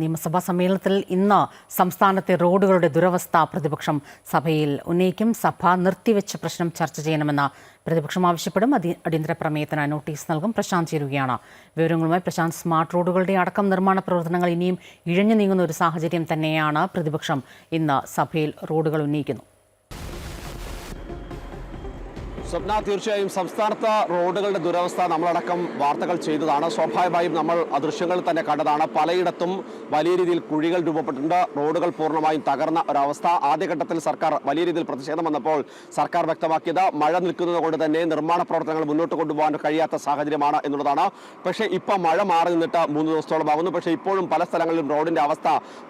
നിയമസഭാ സമ്മേളനത്തിൽ ഇന്ന് സംസ്ഥാനത്തെ റോഡുകളുടെ ദുരവസ്ഥ പ്രതിപക്ഷം സഭയിൽ ഉന്നയിക്കും. സഭ നിർത്തിവെച്ച പ്രശ്നം ചർച്ച ചെയ്യണമെന്ന് പ്രതിപക്ഷം ആവശ്യപ്പെടും. അതി അടിയന്തര പ്രമേയത്തിന് നോട്ടീസ് നൽകും. പ്രശാന്ത് ചേരുകയാണ്. വിവരങ്ങളുമായി പ്രശാന്ത് സ്മാർട്ട് റോഡുകളുടെ അടക്കം നിർമ്മാണ പ്രവർത്തനങ്ങൾ ഇനിയും ഇഴഞ്ഞു നീങ്ങുന്ന ഒരു സാഹചര്യം തന്നെയാണ് പ്രതിപക്ഷം ഇന്ന് സഭയിൽ റോഡുകൾ ഉന്നയിക്കുന്നു. സ്വപ്ന തീർച്ചയായും സംസ്ഥാനത്ത് റോഡുകളുടെ ദുരവസ്ഥ നമ്മളടക്കം വാർത്തകൾ ചെയ്തതാണ്. സ്വാഭാവികമായും നമ്മൾ ദൃശ്യങ്ങൾ തന്നെ കണ്ടതാണ്. പലയിടത്തും വലിയ രീതിയിൽ കുഴികൾ രൂപപ്പെട്ടിട്ടുണ്ട്. റോഡുകൾ പൂർണമായും തകർന്ന ഒരവസ്ഥ. ആദ്യഘട്ടത്തിൽ സർക്കാർ വലിയ രീതിയിൽ പ്രതിഷേധം വന്നപ്പോൾ സർക്കാർ വ്യക്തമാക്കിയത് മഴ നിൽക്കുന്നത് കൊണ്ട് തന്നെ നിർമ്മാണ പ്രവർത്തനങ്ങൾ മുന്നോട്ട് കൊണ്ടുപോകാൻ കഴിയാത്ത സാഹചര്യമാണ് എന്നുള്ളതാണ്. പക്ഷേ ഇപ്പം മഴ മാറി നിന്നിട്ട് മൂന്ന് ദിവസത്തോളം ആകുന്നു പക്ഷേ ഇപ്പോഴും പല സ്ഥലങ്ങളിലും റോഡിന്റെ അവസ്ഥ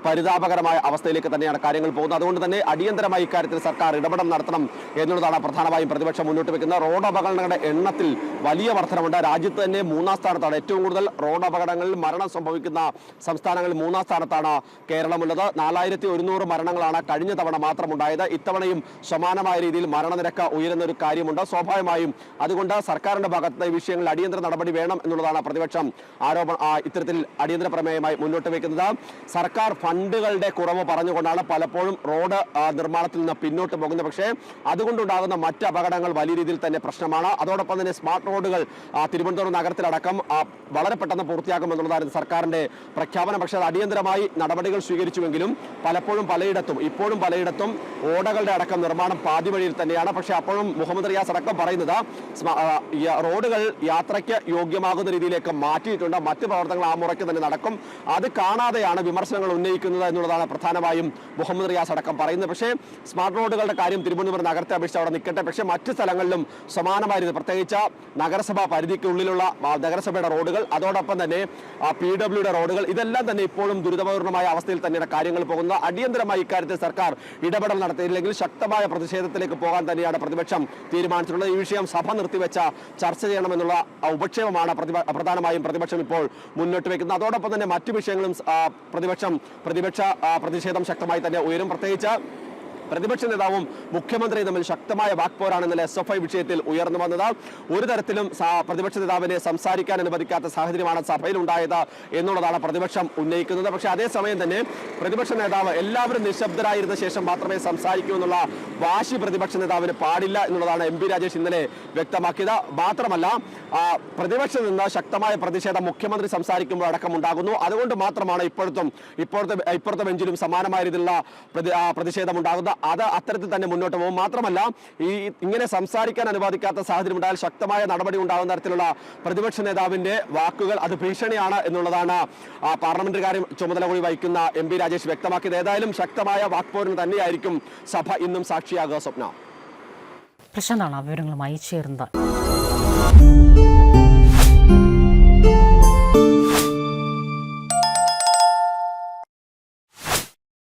പരിതാപകരമായ അവസ്ഥയിലേക്ക് തന്നെയാണ് കാര്യങ്ങൾ പോകുന്നത്. അതുകൊണ്ട് തന്നെ അടിയന്തരമായി ഇക്കാര്യത്തിൽ സർക്കാർ ഇടപെടൽ നടത്തണം എന്നുള്ളതാണ് പ്രധാനമായും പ്രതിപക്ഷം മുന്നോട്ട് വെക്കുന്ന റോഡ് അപകടങ്ങളുടെ എണ്ണത്തിൽ വലിയ വർധനമുണ്ട് രാജ്യത്ത് തന്നെ മൂന്നാം സ്ഥാനത്താണ്. ഏറ്റവും കൂടുതൽ റോഡ് അപകടങ്ങളിൽ മരണം സംഭവിക്കുന്ന സംസ്ഥാനങ്ങളിൽ മൂന്നാം സ്ഥാനത്താണ് കേരളമുള്ളത്. നാലായിരത്തി ഒരുന്നൂറ് മരണങ്ങളാണ് കഴിഞ്ഞ തവണ മാത്രം ഉണ്ടായത് ഇത്തവണയും സമാനമായ രീതിയിൽ മരണനിരക്ക് ഉയരുന്ന ഒരു കാര്യമുണ്ട്. സ്വാഭാവികമായും അതുകൊണ്ട് സർക്കാരിന്റെ ഭാഗത്ത് വിഷയങ്ങളിൽ അടിയന്തര നടപടി വേണം എന്നുള്ളതാണ് പ്രതിപക്ഷം ആരോപണ ഇത്തരത്തിൽ അടിയന്തര പ്രമേയമായി മുന്നോട്ട് വയ്ക്കുന്നത്. സർക്കാർ ഫണ്ടുകളുടെ കുറവ് പറഞ്ഞുകൊണ്ടാണ് പലപ്പോഴും റോഡ് നിർമ്മാണത്തിൽ നിന്ന് പിന്നോട്ട് പോകുന്നത്. പക്ഷേ അതുകൊണ്ടുണ്ടാകുന്ന മറ്റ് അപകടങ്ങൾ വലിയ രീതിയിൽ തന്നെ പ്രശ്നമാണ്. അതോടൊപ്പം തന്നെ സ്മാർട്ട് റോഡുകൾ തിരുവനന്തപുരം നഗരത്തിലടക്കം വളരെ പെട്ടെന്ന് പൂർത്തിയാക്കുമെന്നുള്ളതായിരുന്നു സർക്കാരിന്റെ പ്രഖ്യാപനം. പക്ഷെ അത് അടിയന്തരമായി നടപടികൾ സ്വീകരിച്ചുവെങ്കിലും പലപ്പോഴും പലയിടത്തും ഇപ്പോഴും പലയിടത്തും ഓടകളുടെ അടക്കം നിർമ്മാണം പാതി വഴിയിൽ തന്നെയാണ്. പക്ഷേ അപ്പോഴും മുഹമ്മദ് റിയാസ് അടക്കം പറയുന്നത് റോഡുകൾ യാത്രയ്ക്ക് യോഗ്യമാകുന്ന രീതിയിലേക്ക് മാറ്റിയിട്ടുണ്ട്. മറ്റ് പ്രവർത്തനങ്ങൾ ആ മുറയ്ക്ക് തന്നെ നടക്കും. അത് കാണാതെയാണ് വിമർശനങ്ങൾ ഉന്നയിക്കുന്നത് എന്നുള്ളതാണ് പ്രധാനമായും മുഹമ്മദ് റിയാസ് അടക്കം പറയുന്നത്. പക്ഷേ സ്മാർട്ട് റോഡുകളുടെ കാര്യം തിരുവനന്തപുരം നഗരത്തെ അപേക്ഷിച്ച് അവിടെ നിൽക്കട്ടെ. പക്ഷേ മറ്റ് സ്ഥലങ്ങളിലും സമാനമായ സമാനമായിരുന്നു. പ്രത്യേകിച്ച് നഗരസഭാ പരിധിക്കുള്ളിലുള്ള നഗരസഭയുടെ റോഡുകൾ അതോടൊപ്പം തന്നെ പി ഡബ്ല്യുടെ റോഡുകൾ ഇതെല്ലാം തന്നെ ഇപ്പോഴും ദുരിതപൂർണമായ അവസ്ഥയിൽ തന്നെയാണ് കാര്യങ്ങൾ പോകുന്നത്. അടിയന്തരമായി ഇക്കാര്യത്തിൽ സർക്കാർ ഇടപെടൽ നടത്തിയില്ലെങ്കിൽ ശക്തമായ പ്രതിഷേധത്തിലേക്ക് പോകാൻ തന്നെയാണ് പ്രതിപക്ഷം തീരുമാനിച്ചിട്ടുള്ളത്. ഈ വിഷയം സഭ നിർത്തിവെച്ച ചർച്ച ചെയ്യണമെന്നുള്ള ഉപക്ഷേപമാണ് പ്രധാനമായും പ്രതിപക്ഷം ഇപ്പോൾ മുന്നോട്ട് വയ്ക്കുന്നത് അതോടൊപ്പം തന്നെ മറ്റു വിഷയങ്ങളും പ്രതിപക്ഷം പ്രതിപക്ഷ പ്രതിഷേധം ശക്തമായി തന്നെ ഉയരും. പ്രത്യേകിച്ച് പ്രതിപക്ഷ നേതാവും മുഖ്യമന്ത്രിയും തമ്മിൽ ശക്തമായ വാക്പോരാണ് ഇന്നലെ എസ് എഫ് ഐ വിഷയത്തിൽ ഉയർന്നു വന്നത് ഒരു തരത്തിലും പ്രതിപക്ഷ നേതാവിനെ സംസാരിക്കാൻ അനുവദിക്കാത്ത സാഹചര്യമാണ് സഭയിൽ ഉണ്ടായത് എന്നുള്ളതാണ് പ്രതിപക്ഷം ഉന്നയിക്കുന്നത്. പക്ഷേ അതേസമയം തന്നെ പ്രതിപക്ഷ നേതാവ് എല്ലാവരും നിശബ്ദരായിരുന്ന ശേഷം മാത്രമേ സംസാരിക്കൂ എന്നുള്ള വാശി പ്രതിപക്ഷ നേതാവിന് പാടില്ല എന്നുള്ളതാണ് എം രാജേഷ് ഇന്നലെ വ്യക്തമാക്കിയത്. മാത്രമല്ല ആ, പ്രതിപക്ഷം നിന്ന് ശക്തമായ പ്രതിഷേധം മുഖ്യമന്ത്രി സംസാരിക്കുമ്പോൾ അടക്കം ഉണ്ടാകുന്നു. അതുകൊണ്ട് മാത്രമാണ് ഇപ്പോഴത്തും ഇപ്പോഴത്തെ ഇപ്പുറത്തെ ബെഞ്ചിലും സമാനമായ രീതിയിലുള്ള പ്രതിഷേധം ഉണ്ടാകുന്നത്. അത് അത്തരത്തിൽ തന്നെ മുന്നോട്ട് പോകും. മാത്രമല്ല ഈ ഇങ്ങനെ സംസാരിക്കാൻ അനുവദിക്കാത്ത സാഹചര്യം ഉണ്ടായാൽ ശക്തമായ നടപടി ഉണ്ടാകുന്ന തരത്തിലുള്ള പ്രതിപക്ഷ നേതാവിന്റെ വാക്കുകൾ അത് ഭീഷണിയാണ് എന്നുള്ളതാണ് പാർലമെന്ററി കാര്യം ചുമതല കൂടി വഹിക്കുന്ന എം പി രാജേഷ് വ്യക്തമാക്കിയത്. ഏതായാലും ശക്തമായ വാക്പോരിന് തന്നെയായിരിക്കും സഭ ഇന്നും സാക്ഷിയാകുക സ്വപ്ന. പ്രശാന്താണ് വിവരങ്ങളുമായി ചേർന്നത്